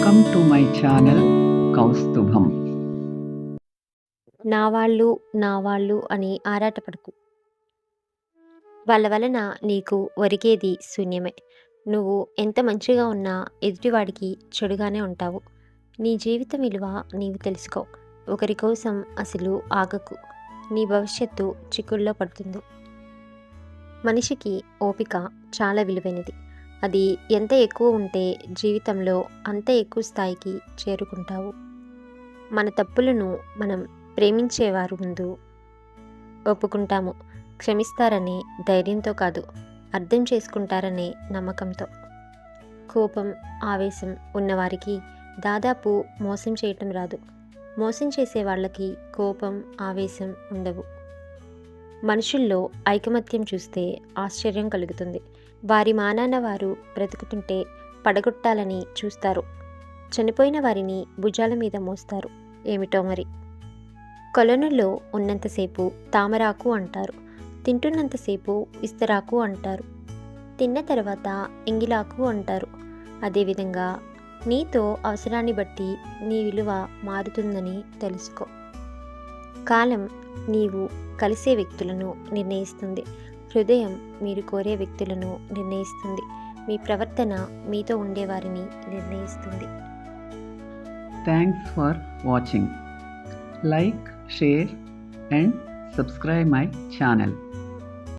Welcome to my channel Kaustubham నా వాళ్ళు నా వాళ్ళు అని ఆరాటపడకు. వాళ్ళ వలన నీకు ఒరిగేది శూన్యమే. నువ్వు ఎంత మంచిగా ఉన్నా ఎదుటివాడికి చెడుగానే ఉంటావు. నీ జీవితం విలువ నీవు తెలుసుకో. ఒకరి కోసం అసలు ఆగకు. నీ భవిష్యత్తు చిక్కుల్లో పడుతుంది. మనిషికి ఓపిక చాలా విలువైనది. అది ఎంత ఎక్కువ ఉంటే జీవితంలో అంత ఎక్కువ స్థాయికి చేరుకుంటావు. మన తప్పులను మనం ప్రేమించేవారు ముందు ఒప్పుకుంటాము. క్షమిస్తారనే ధైర్యంతో కాదు అర్థం చేసుకుంటారనే నమ్మకంతో. కోపం ఆవేశం ఉన్నవారికి దాదాపు మోసం చేయటం రాదు. మోసం చేసే వాళ్ళకి కోపం ఆవేశం ఉండవు. మనుషుల్లో ఐకమత్యం చూస్తే ఆశ్చర్యం కలుగుతుంది. వారి మానాన వారు బ్రతుకుతుంటే పడగొట్టాలని చూస్తారు. చనిపోయిన వారిని భుజాల మీద మోస్తారు. ఏమిటో మరి? కొలనులో ఉన్నంతసేపు తామరాకు అంటారు. తింటున్నంతసేపు ఇస్తరాకు అంటారు. తిన్న తర్వాత ఎంగిలాకు అంటారు. అదేవిధంగా నీతో అవసరాన్ని బట్టి నీ విలువ మారుతుందని తెలుసుకో. కాలం నీవు కలిసే వ్యక్తులను నిర్ణయిస్తుంది. హృదయం మీరు కోరే వ్యక్తులను నిర్ణయిస్తుంది. మీ ప్రవర్తన మీతో ఉండేవారిని నిర్ణయిస్తుంది. Thanks for watching like share and subscribe my channel